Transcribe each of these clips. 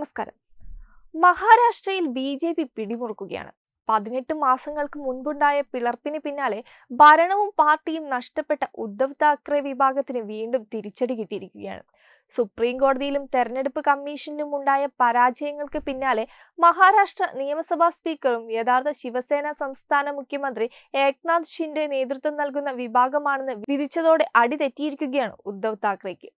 നമസ്കാരം. മഹാരാഷ്ട്രയിൽ B J P പിടിമുറുക്കുകയാണ്. പതിനെട്ട് മാസങ്ങൾക്ക് മുൻപുണ്ടായ പിളർപ്പിന് പിന്നാലെ ഭരണവും പാർട്ടിയും നഷ്ടപ്പെട്ട ഉദ്ധവ് താക്കറെ വിഭാഗത്തിന് വീണ്ടും തിരിച്ചടി കിട്ടിയിരിക്കുകയാണ്. സുപ്രീം കോടതിയിലും തെരഞ്ഞെടുപ്പ് കമ്മീഷനിലും ഉണ്ടായ പരാജയങ്ങൾക്ക് പിന്നാലെ മഹാരാഷ്ട്ര നിയമസഭാ സ്പീക്കറും യഥാർത്ഥ ശിവസേന സംസ്ഥാന മുഖ്യമന്ത്രി ഏക്നാഥ് ഷിൻഡെ നേതൃത്വം നൽകുന്ന വിഭാഗമാണെന്ന് വിധിച്ചതോടെ അടി തെറ്റിയിരിക്കുകയാണ് ഉദ്ധവ് താക്കറെക്ക്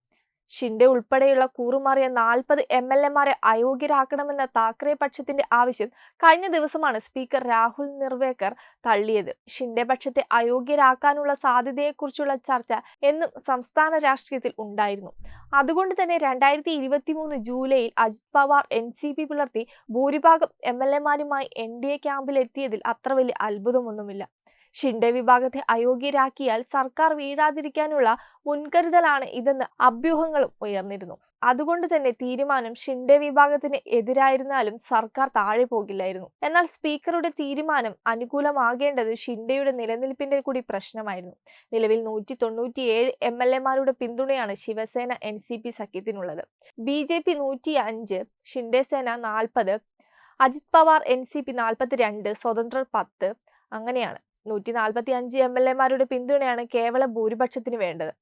ഷിൻഡെ ഉൾപ്പെടെയുള്ള കൂറുമാറിയ നാൽപ്പത് എം എൽ എമാരെ അയോഗ്യരാക്കണമെന്ന താക്കറെ പക്ഷത്തിന്റെ ആവശ്യം കഴിഞ്ഞ ദിവസമാണ് സ്പീക്കർ രാഹുൽ നിർവേക്കർ തള്ളിയത്. ഷിൻഡെ പക്ഷത്തെ അയോഗ്യരാക്കാനുള്ള സാധ്യതയെക്കുറിച്ചുള്ള ചർച്ച എന്നും സംസ്ഥാന രാഷ്ട്രീയത്തിൽ ഉണ്ടായിരുന്നു. അതുകൊണ്ട് തന്നെ രണ്ടായിരത്തി ഇരുപത്തി മൂന്ന് ജൂലൈയിൽ Ajit Pawar N C P പുലർത്തി ഭൂരിഭാഗം എം എൽ എമാരുമായി എൻ ഡി എ ക്യാമ്പിലെത്തിയതിൽ അത്ര വലിയ അത്ഭുതമൊന്നുമില്ല. ഷിൻഡെ വിഭാഗത്തെ അയോഗ്യരാക്കിയാൽ സർക്കാർ വീഴാതിരിക്കാനുള്ള മുൻകരുതലാണ് ഇതെന്ന് അഭ്യൂഹങ്ങളും ഉയർന്നിരുന്നു. അതുകൊണ്ട് തന്നെ തീരുമാനം ഷിൻഡെ വിഭാഗത്തിന് എതിരായിരുന്നാലും സർക്കാർ താഴെ പോകില്ലായിരുന്നു. എന്നാൽ സ്പീക്കറുടെ തീരുമാനം അനുകൂലമാകേണ്ടത് ഷിൻഡെയുടെ നിലനിൽപ്പിന്റെ കൂടി പ്രശ്നമായിരുന്നു. നിലവിൽ നൂറ്റി തൊണ്ണൂറ്റിയേഴ് എം എൽ എമാരുടെ പിന്തുണയാണ് ശിവസേന എൻ സി പി സഖ്യത്തിനുള്ളത്. ബി ജെ പി നൂറ്റി അഞ്ച് ഷിൻഡെ സേന നാൽപ്പത് Ajit Pawar N C P നാൽപ്പത്തിരണ്ട് സ്വതന്ത്രർ പത്ത് അങ്ങനെയാണ്. നൂറ്റി നാൽപ്പത്തി അഞ്ച് എം എൽ എമാരുടെ പിന്തുണയാണ് കേവല ഭൂരിപക്ഷത്തിന് വേണ്ടത്.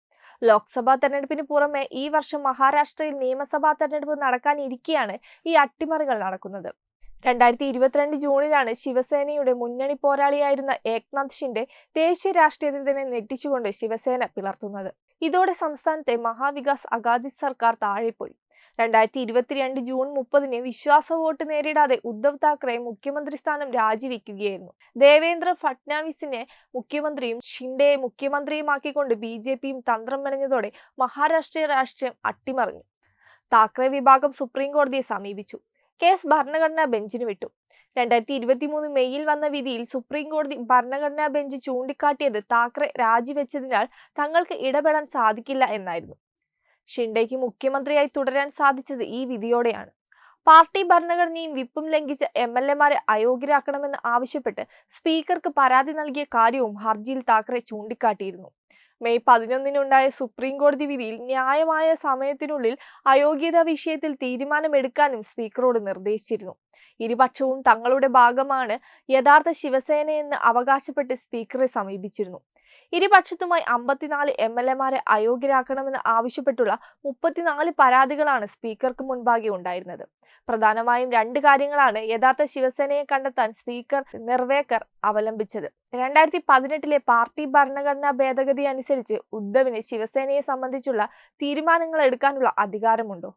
ലോക്സഭാ തെരഞ്ഞെടുപ്പിന് പുറമെ ഈ വർഷം മഹാരാഷ്ട്രയിൽ നിയമസഭാ തെരഞ്ഞെടുപ്പ് നടക്കാനിരിക്കെയാണ് ഈ അട്ടിമറികൾ നടക്കുന്നത്. രണ്ടായിരത്തി ഇരുപത്തിരണ്ട് ജൂണിലാണ് ശിവസേനയുടെ മുന്നണി പോരാളിയായിരുന്ന ഏക്നാഥ് ഷിന്റെ ദേശീയ രാഷ്ട്രീയത്തിൽ തന്നെ ശിവസേന പിളർത്തുന്നത്. ഇതോടെ സംസ്ഥാനത്തെ മഹാവികാസ് അഗാധി സർക്കാർ താഴെപ്പോയി. രണ്ടായിരത്തി ഇരുപത്തിരണ്ട് ജൂൺ മുപ്പതിന് വിശ്വാസ വോട്ട് നേരിടാതെ ഉദ്ധവ് താക്കറെ മുഖ്യമന്ത്രി സ്ഥാനം രാജിവെക്കുകയായിരുന്നു. ദേവേന്ദ്ര ഫട്നാവിസിനെ മുഖ്യമന്ത്രിയും ഷിൻഡെയെ മുഖ്യമന്ത്രിയുമാക്കിക്കൊണ്ട് ബി ജെ പിയും തന്ത്രം മെനഞ്ഞതോടെ മഹാരാഷ്ട്രീയ രാഷ്ട്രീയം അട്ടിമറിഞ്ഞു. താക്കറെ വിഭാഗം സുപ്രീം കോടതിയെ സമീപിച്ചു. കേസ് ഭരണഘടനാ ബെഞ്ചിന് വിട്ടു. രണ്ടായിരത്തി ഇരുപത്തി മൂന്ന് മെയ്യിൽ വന്ന വിധിയിൽ സുപ്രീം കോടതി ഭരണഘടനാ ബെഞ്ച് ചൂണ്ടിക്കാട്ടിയത് താക്കറെ രാജിവെച്ചതിനാൽ തങ്ങൾക്ക് ഇടപെടാൻ സാധിക്കില്ല എന്നായിരുന്നു. ഷിൻഡെയ്ക്ക് മുഖ്യമന്ത്രിയായി തുടരാൻ സാധിച്ചത് ഈ വിധിയോടെയാണ്. പാർട്ടി ഭരണഘടനയും വിപ്പും ലംഘിച്ച് എം എൽ എമാരെ അയോഗ്യരാക്കണമെന്ന് ആവശ്യപ്പെട്ട് സ്പീക്കർക്ക് പരാതി നൽകിയ കാര്യവും ഹർജിയിൽ താക്കറെ ചൂണ്ടിക്കാട്ടിയിരുന്നു. മെയ് പതിനൊന്നിനുണ്ടായ സുപ്രീം കോടതി വിധിയിൽ ന്യായമായ സമയത്തിനുള്ളിൽ അയോഗ്യതാ വിഷയത്തിൽ തീരുമാനമെടുക്കാനും സ്പീക്കറോട് നിർദ്ദേശിച്ചിരുന്നു. ഇരുപക്ഷവും തങ്ങളുടെ ഭാഗമാണ് യഥാർത്ഥ ശിവസേനയെന്ന് അവകാശപ്പെട്ട് സ്പീക്കറെ സമീപിച്ചിരുന്നു. ഇരുപക്ഷത്തുമായി അമ്പത്തിനാല് എം എൽ എമാരെ അയോഗ്യരാക്കണമെന്ന് ആവശ്യപ്പെട്ടുള്ള മുപ്പത്തിനാല് പരാതികളാണ് സ്പീക്കർക്ക് മുൻപാകെ ഉണ്ടായിരുന്നത്. പ്രധാനമായും രണ്ട് കാര്യങ്ങളാണ് യഥാർത്ഥ ശിവസേനയെ കണ്ടെത്താൻ സ്പീക്കർ നിർവേക്കർ അവലംബിച്ചത്. രണ്ടായിരത്തി പതിനെട്ടിലെ പാർട്ടി ഭരണഘടനാ ഭേദഗതി അനുസരിച്ച് ഉദ്ധവിന് ശിവസേനയെ സംബന്ധിച്ചുള്ള തീരുമാനങ്ങൾ എടുക്കാനുള്ള അധികാരമുണ്ടോ?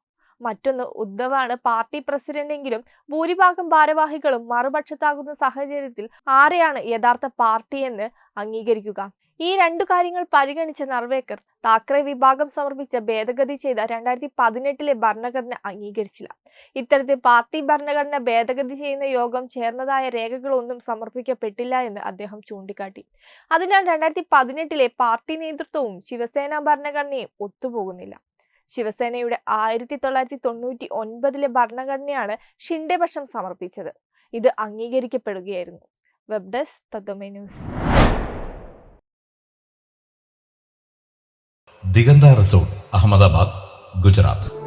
മറ്റൊന്ന് ഉദ്ധവാണ്. പാർട്ടി പ്രസിഡന്റെങ്കിലും ഭൂരിഭാഗം ഭാരവാഹികളും മറുപക്ഷത്താകുന്ന സാഹചര്യത്തിൽ ആരെയാണ് യഥാർത്ഥ പാർട്ടി എന്ന് അംഗീകരിക്കുക? ഈ രണ്ടു കാര്യങ്ങൾ പരിഗണിച്ച നർവേക്കർ താക്കറെ വിഭാഗം സമർപ്പിച്ച ഭേദഗതി ചെയ്ത രണ്ടായിരത്തി പതിനെട്ടിലെ ഭരണഘടന അംഗീകരിച്ചില്ല. ഇത്തരത്തിൽ പാർട്ടി ഭരണഘടന ഭേദഗതി ചെയ്യുന്ന യോഗം ചേർന്നതായ രേഖകളൊന്നും സമർപ്പിക്കപ്പെട്ടില്ല എന്ന് അദ്ദേഹം ചൂണ്ടിക്കാട്ടി. അതിനാൽ രണ്ടായിരത്തി പതിനെട്ടിലെ പാർട്ടി നേതൃത്വവും ശിവസേന ഭരണഘടനയും ഒത്തുപോകുന്നില്ല. ശിവസേനയുടെ ആയിരത്തി തൊള്ളായിരത്തി തൊണ്ണൂറ്റി ഒൻപതിലെ ഭരണഘടനയാണ് ഷിൻഡെ പക്ഷം സമർപ്പിച്ചത്. ഇത് അംഗീകരിക്കപ്പെടുകയായിരുന്നു. Web desk Tathwamayi news. Diganta resort Ahmedabad Gujarat.